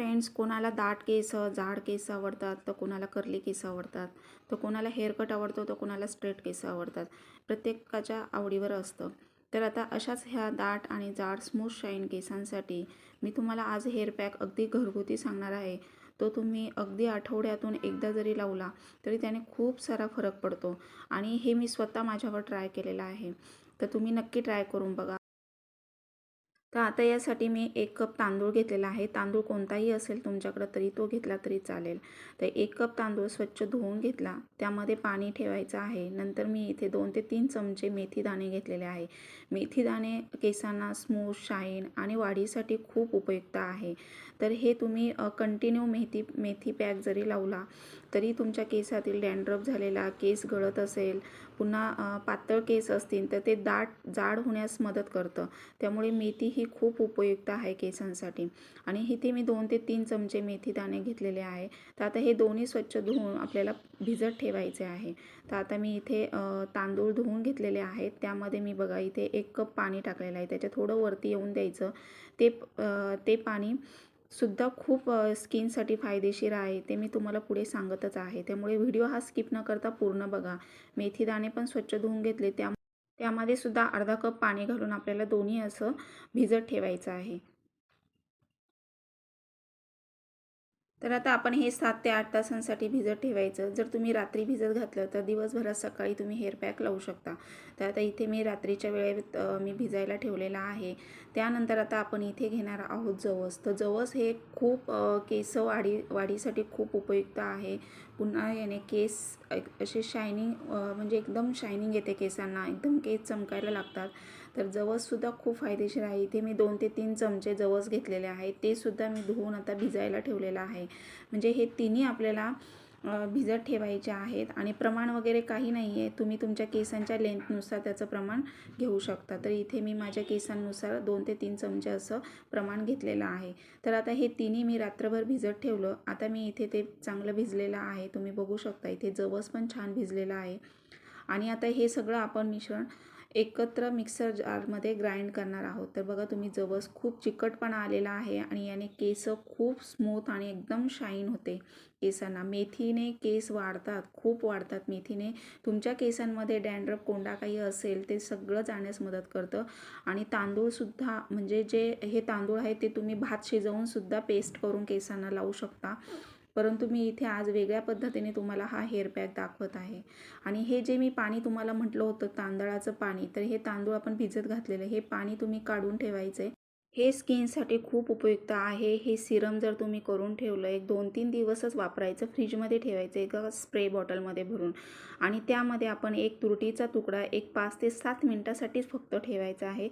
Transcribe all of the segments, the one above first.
Friends कोणाला दाट केस जाड केस आवडतात तर कोणाला कर्ली केस आवडतात. तर कोणाला हेअरकट आवडतो तर कोणाला स्ट्रेट केस आवडतात. प्रत्येकाच्या आवडीवर असतं. तर आता अशाच ह्या दाट आणि जाड स्मूथ शाईन केसांसाठी मी तुम्हाला आज हेअर पॅक अगदी घरगुती सांगणार आहे. तो तुम्ही अगदी आठवड्यातून एकदा जरी लावला तरी त्याने खूप सारा फरक पडतो. आणि हे मी स्वतः माझ्यावर ट्राय केलेलं आहे. तर तुम्ही नक्की ट्राय करून बघा. तर आता यासाठी मी एक कप तांदूळ घेतलेला आहे. तांदूळ कोणताही असेल तुमच्याकडं तरी तो घेतला तरी चालेल. तर एक कप तांदूळ स्वच्छ धुवून घेतला. त्यामध्ये पाणी ठेवायचं आहे. नंतर मी इथे दोन ते तीन चमचे मेथी दाणे घेतलेले आहे. मेथी दाणे केसांना स्मूथ शाईन आणि वाढीसाठी खूप उपयुक्त आहे. तर हे तुम्ही कंटिन्यू मेथी मेथी पॅक जरी लावला तरी तुमच्या केसातील डॅन्ड्रफ झालेला केस गळत असेल पुन्हा पातळ केस असतील तर ते दाट जाड होण्यास मदत करतं. त्यामुळे मेथी ही खूप उपयुक्त आहे केसांसाठी. आणि इथे मी दोन ते तीन चमचे मेथी दाणे घेतलेले आहे. तर आता हे दोन्ही स्वच्छ धुवून आपल्याला भिजत ठेवायचे आहे. तर आता मी इथे तांदूळ धुवून घेतलेले आहेत. त्यामध्ये मी बघा इथे एक कप पाणी टाकलेलं आहे. त्याच्या थोडं वरती येऊन द्यायचं. ते ते पाणी सुद्धा खूप स्किनसाठी फायदेशीर आहे ते मी तुम्हाला पुढे सांगतच आहे. त्यामुळे व्हिडिओ हा स्किप न करता पूर्ण बघा. मेथी दाणे पण स्वच्छ धुवून घेतले त्या त्यामध्ये सुद्धा अर्धा कप पाणी घालून आपल्याला दोन्ही असं भिजत ठेवायचं आहे. तर आता आपण हे सात ते आठ तासांसाठी भिजत ठेवायचं. जर तुम्ही रात्री भिजत घातलं तर दिवसभरात सकाळी तुम्ही हेअर पॅक लावू शकता. तर आता इथे मी रात्रीच्या वेळेत मी भिजायला ठेवलेला आहे. त्यानंतर आता आपण इथे घेणार आहोत जवस. तर जवस हे खूप केस वाढी वाढीसाठी खूप उपयुक्त आहे. पुन्हा याने केस असे शायनिंग म्हणजे एकदम शायनिंग येते केसांना. एकदम केस चमकायला लागतात. तर जवससुद्धा खूप फायदेशीर आहे. इथे मी दोन ते तीन चमचे जवस घेतलेले आहेत. तेसुद्धा मी धुवून आता भिजायला ठेवलेलं आहे. म्हणजे हे तिन्ही आपल्याला भिजत ठेवायचे आहेत आणि प्रमाण वगैरे काही नाही आहे तुम्ही तुमच्या केसांच्या लेंथनुसार त्याचं प्रमाण घेऊ शकता. तर इथे मी माझ्या केसांनुसार दोन ते तीन चमचे असं प्रमाण घेतलेलं आहे. तर आता हे तिन्ही मी रात्रभर भिजत ठेवलं. आता मी इथे ते चांगलं भिजलेलं आहे. तुम्ही बघू शकता इथे जवस पण छान भिजलेलं आहे. आणि आता हे सगळं आपण मिश्रण एकत्र मिक्सर जारमध्ये ग्राइंड करणार आहोत. तर बघा तुम्ही जवस खूप चिकटपणा आलेला आहे आणि याने केस खूप स्मूथ आणि एकदम शाईन होते केसांना. मेथीने केस वाढतात खूप वाढतात मेथीने. तुमच्या केसांमध्ये डँड्रफ कोंडा काही असेल ते सगळं जाण्यास मदत करतं. आणि तांदूळसुद्धा म्हणजे जे हे तांदूळ आहे ते तुम्ही भात शिजवूनसुद्धा पेस्ट करून केसांना लावू शकता. परंतु मी इथे आज वेगळ्या पद्धतीने तुम्हाला हा हेअर पॅक दाखवत आहे. आणि हे जे मी पाणी तुम्हाला म्हटलं होतं तांदळाचं पाणी तर हे तांदूळ आपण भिजत घातलेलं हे पाणी तुम्ही काढून ठेवायचं आहे हे स्किनसाठी खूप उपयुक्त आहे. हे सिरम जर तुम्ही करून ठेवलं एक दोन तीन दिवसच वापरायचं. फ्रीजमध्ये ठेवायचं एका स्प्रे बॉटलमध्ये भरून. आणि त्यामध्ये आपण एक तुरटीचा तुकडा एक पाच ते सात मिनटासाठीच फक्त ठेवायचा आहे.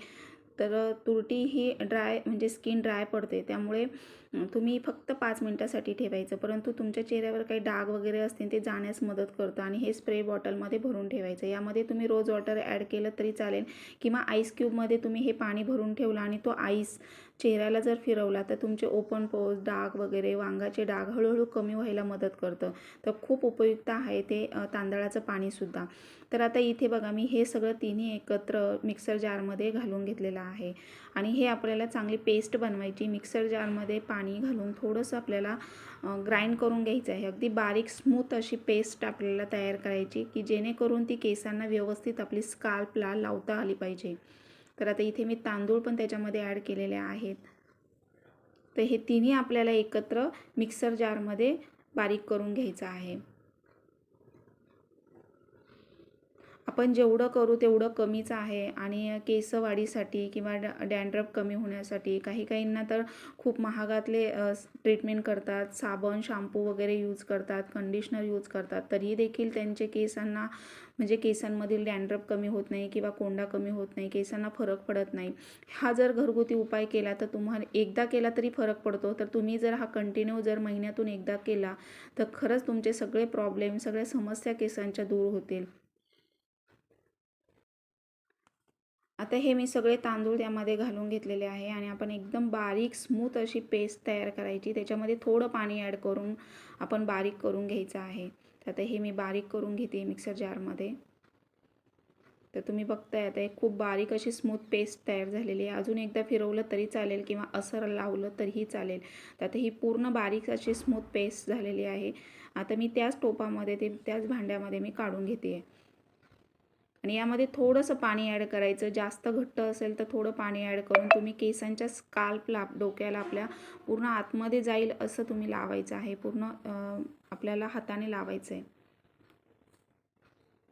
तर तुरटी ही ड्राय म्हणजे स्किन ड्राय पडते. त्यामुळे तुम्ही फक्त पाच मिनटासाठी ठेवायचं. परंतु तुमच्या चेहऱ्यावर काही डाग वगैरे असतील ते जाण्यास मदत करतं आणि हे स्प्रे बॉटलमध्ये भरून ठेवायचं. यामध्ये तुम्ही रोज वॉटर ॲड केलं तरी चालेल किंवा आईस क्यूबमध्ये तुम्ही हे पाणी भरून ठेवलं आणि तो आईस चेहऱ्याला जर फिरवला तर तुमचे ओपन पोज डाग वगैरे वांगाचे डाग हळूहळू कमी व्हायला मदत करतं. तर खूप उपयुक्त आहे ते तांदळाचं पाणीसुद्धा तर आता इथे बघा मी हे सगळं तिन्ही एकत्र मिक्सर जारमध्ये घालून घेतलेलं आहे. आणि हे आपल्याला चांगली पेस्ट बनवायची. मिक्सर जारमध्ये पाणी घालून थोडंसं आपल्याला ग्राइंड करून घ्यायचं आहे. अगदी बारीक स्मूथ अशी पेस्ट आपल्याला तयार करायची की जेणेकरून ती केसांना व्यवस्थित आपली स्काल्पला लावता आली पाहिजे. तर आता इथे मी तांदूळ पण त्याच्यामध्ये ॲड केलेले आहेत. तर हे तिन्ही आपल्याला एकत्र मिक्सर जारमध्ये बारीक करून घ्यायचं आहे. आपण जेवढं करू तेवढं कमीच आहे. आणि केस वाढीसाठी किंवा डॅन्ड्रफ कमी होण्यासाठी काही काहींना तर खूप महागातले ट्रीटमेंट करतात. साबण शॅम्पू वगैरे यूज करतात. कंडिशनर यूज करतात. तरी देखील त्यांचे केसांना म्हणजे केसांमधील डॅन्ड्रफ कमी होत नाही किंवा कोंडा कमी होत नाही केसांना फरक पडत नाही. हा जर घरगुती उपाय केला तर तुम्हाला एकदा केला तरी फरक पडतो. तर तुम्ही जर हा कंटिन्यू जर महिन्यातून एकदा केला तर खरंच तुमचे सगळे प्रॉब्लेम सगळ्या समस्या केसांच्या दूर होतील. आता हे मी सगळे तांदूळ त्यामध्ये घालून घेतलेले आहे आणि आपण एकदम बारीक स्मूथ अशी पेस्ट तयार करायची. त्याच्यामध्ये थोडं पाणी ॲड करून आपण बारीक करून घ्यायचं आहे. तर आता हे मी बारीक करून घेते मिक्सर जारमध्ये तर तुम्ही बघताय आता एक खूप बारीक अशी स्मूथ पेस्ट तयार झालेली आहे. अजून एकदा फिरवलं तरी चालेल किंवा असर लावलं तरीही चालेल. तर आता ही पूर्ण बारीक अशी स्मूथ पेस्ट झालेली आहे. आता मी त्याच टोपामध्ये ते त्याच भांड्यामध्ये मी काढून घेते. आहे आणि यामध्ये थोडंसं पाणी ॲड करायचं. जास्त घट्ट असेल तर थोडं पाणी ॲड करून तुम्ही केसांच्या स्काल्पला डोक्याला आपल्या पूर्ण आतमध्ये जाईल असं तुम्ही लावायचं आहे. पूर्ण आपल्याला हाताने लावायचं आहे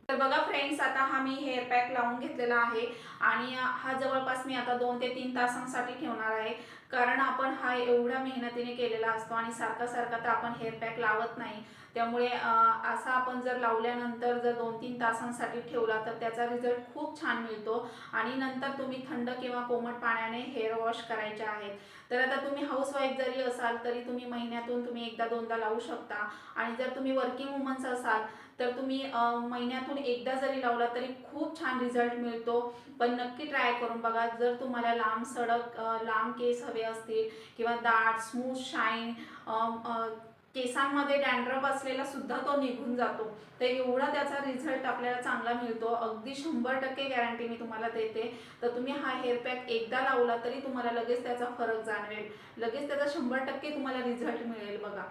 तर बघा फ्रेंड्स आता हा मी हेअर पॅक लावून घेतलेला आहे आणि हा जवळपास मी आता दोन ते तीन तासांसाठी ठेवणार आहे. कारण आपण हा एवढ्या मेहनतीने केलेला असतो आणि सारखा सारखा तर आपण हेअर पॅक लावत नाही. त्यामुळे असा आपण जर लावल्यानंतर जर दोन तीन तासांसाठी ठेवला तर त्याचा रिझल्ट खूप छान मिळतो. आणि नंतर तुम्ही थंड किंवा कोमट पाण्याने हेअर वॉश करायचे आहेत. तर आता तुम्ही हाऊसवाईफ जरी असाल तरी तुम्ही महिन्यातून तुम्ही एकदा दोनदा लावू शकता. आणि जर तुम्ही वर्किंग वुमन्स असाल तर तुम्ही महिन्यातून एकदा जरी लावला तरी खूप छान रिझल्ट मिळतो. पण नक्की ट्राय करून बघा जर तुम्हाला लांब सडक लांब केस हवे असतील किंवा दाट स्मूथ शाईन केसांमध्ये डॅन्ड्रफ असलेला सुद्धा तो निघून जातो. तर एवढा त्याचा रिझल्ट आपल्याला चांगला मिळतो. अगदी शंभर टक्के गॅरंटी मी तुम्हाला देते. तर तुम्ही हा हेअर पॅक एकदा लावला तरी तुम्हाला लगेच त्याचा फरक जाणवेल. लगेच त्याचा शंभर टक्के तुम्हाला रिझल्ट मिळेल बघा.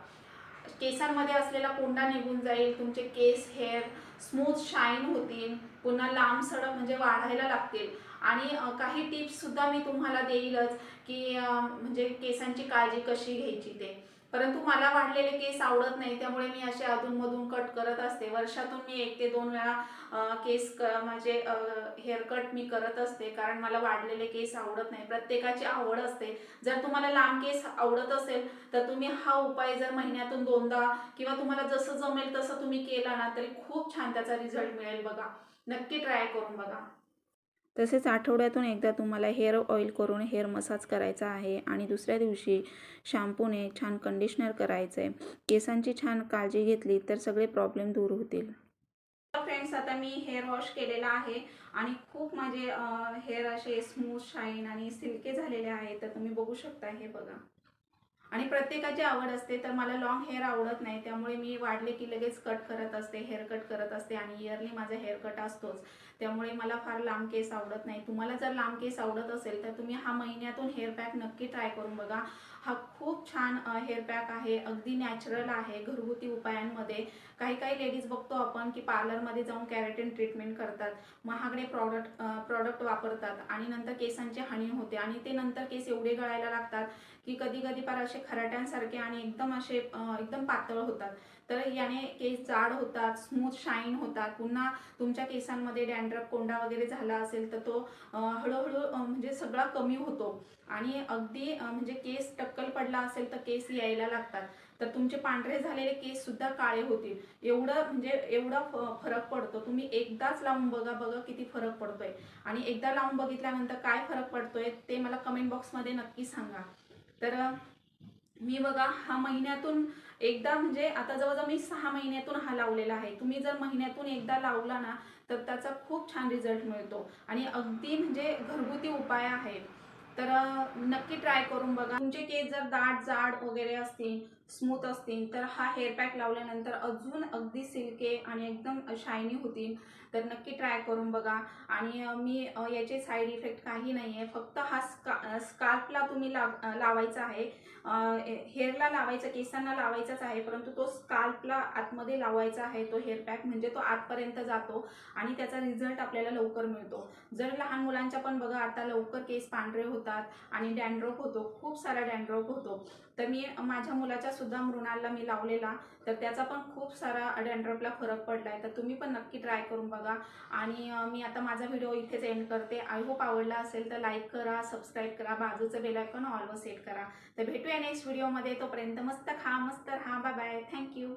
केसांमध्ये असलेला कोंडा निघून जाईल. तुमचे केस हेअर स्मूथ शाईन होतील. पुन्हा लांब सडक म्हणजे वाढायला लागतील. आणि काही टिप्ससुद्धा मी तुम्हाला देईलच की म्हणजे केसांची काळजी कशी घ्यायची ते. परंतु मला वाढलेले केस आवडत नाही त्यामुळे मी असे अधूनमधून कट करत असते. वर्षातून मी एक ते दोन वेळा केस क माझे हेअर कट मी करत असते कारण मला वाढलेले केस आवडत नाही. प्रत्येकाची आवड असते. जर तुम्हाला लांब केस आवडत असेल तर तुम्ही हा उपाय जर महिन्यातून दोनदा किंवा तुम्हाला जसं जमेल तसं तुम्ही केला ना तरी खूप छान त्याचा रिझल्ट मिळेल बघा. नक्की ट्राय करून बघा. तसेच आठवड्यातून एकदा तुम्हाला हेअर ऑइल करून हेअर मसाज करायचा आहे आणि दुसऱ्या दिवशी शॅम्पूने छान कंडिशनर करायचं. आहे केसांची छान काळजी घेतली तर सगळे प्रॉब्लेम दूर होतील. फ्रेंड्स आता मी हेअर वॉश केलेला आहे आणि खूप माझे हेअर असे स्मूथ शाईन आणि सिल्के झालेले आहे तर तुम्ही बघू शकता हे बघा. आणि प्रत्येकाची आवड असते तर मला लॉंग हेअर आवडत नाही त्यामुळे मी वाढले की लगेच कट करत असते हेअर कट करत असते आणि इयरली माझा हेअर कट असतोच. त्यामुळे मला फार लांब केस आवडत नाही. तुम्हाला जर लांब केस आवडत असेल तर तुम्ही हा महिन्यातून हेअर पॅक नक्की ट्राय करून बघा. हा खूप छान हेअर पॅक आहे अगदी नॅचरल आहे घरगुती उपायांमध्ये. काही काही लेडीज बघतो आपण की पार्लरमध्ये जाऊन कॅरेटिन ट्रीटमेंट करतात. महागडे प्रॉडक्ट प्रॉडक्ट वापरतात आणि नंतर केसांची हानी होते आणि ते नंतर केस एवढे गळायला लागतात की कधी कधी पार असे खराट्यांसारखे आणि एकदम असे एकदम पातळ होतात. तर याने केस जाड होतात स्मूथ शाईन होतात. पुन्हा तुमच्या केसांमध्ये डॅन्ड्रफ कोंडा वगैरे झाला असेल तर तो हळूहळू म्हणजे सगळा कमी होतो. आणि अगदी म्हणजे केस टक्कल पडला असेल तर केस यायला लागतात. तर तुमचे पांढरे झालेले केस सुद्धा काळे होतील. एवढं म्हणजे एवढा फरक पडतो. तुम्ही एकदाच लावून बघा बघा किती फरक पडतोय. आणि एकदा लावून बघितल्यानंतर काय फरक पडतोय ते मला कमेंट बॉक्समध्ये नक्की सांगा. तर मी बघा हा महिन्यातून एकदा म्हणजे आता जवळजवळ मी सहा महिन्यातून हा लावलेला आहे. तुम्ही जर महिन्यातून एकदा लावला ना तर त्याचा खूप छान रिझल्ट मिळतो. आणि अगदी म्हणजे घरगुती उपाय आहे तर नक्की ट्राय करून बघा. तुमचे केस जर दाट जाड वगैरे असतील स्मूथ असतील तर हा हेअर पॅक लावल्यानंतर अजून अगदी सिल्के आणि एकदम शायनी होतील. तर नक्की ट्राय करून बघा. आणि मी याचे साईड इफेक्ट काही नाही आहे फक्त हा स्का स्कार्फला तुम्ही लाव लावायचा आहे. हेअरला लावायचा केसांना लावायचाच आहे परंतु तो स्कार्फला आतमध्ये लावायचा आहे तो हेअर पॅक म्हणजे तो आतपर्यंत जातो आणि त्याचा रिझल्ट आपल्याला लवकर मिळतो. जर लहान मुलांच्या पण बघा आता लवकर केस पांढरे होतात आणि डॅन्ड्रोप होतो खूप सारा डॅन्ड्रोप होतो. तर मी माझ्या मुलाच्या सुद्धा मृणालला मी लावलेला. तर त्याचा पण खूप सारा डॅन्ड्रपला फरक पडला आहे तर तुम्ही पण नक्की ट्राय करून बघा. आणि मी आता माझा व्हिडिओ इथेच एंड करते. आय होप आवडला असेल तर लाईक करा सबस्क्राईब करा बाजूचं बेलायकॉन ऑलवर सेट करा. तर भेटूया नेक्स्ट व्हिडिओमध्ये. तोपर्यंत मस्त खा मस्त राहा. Bye bye. थँक्यू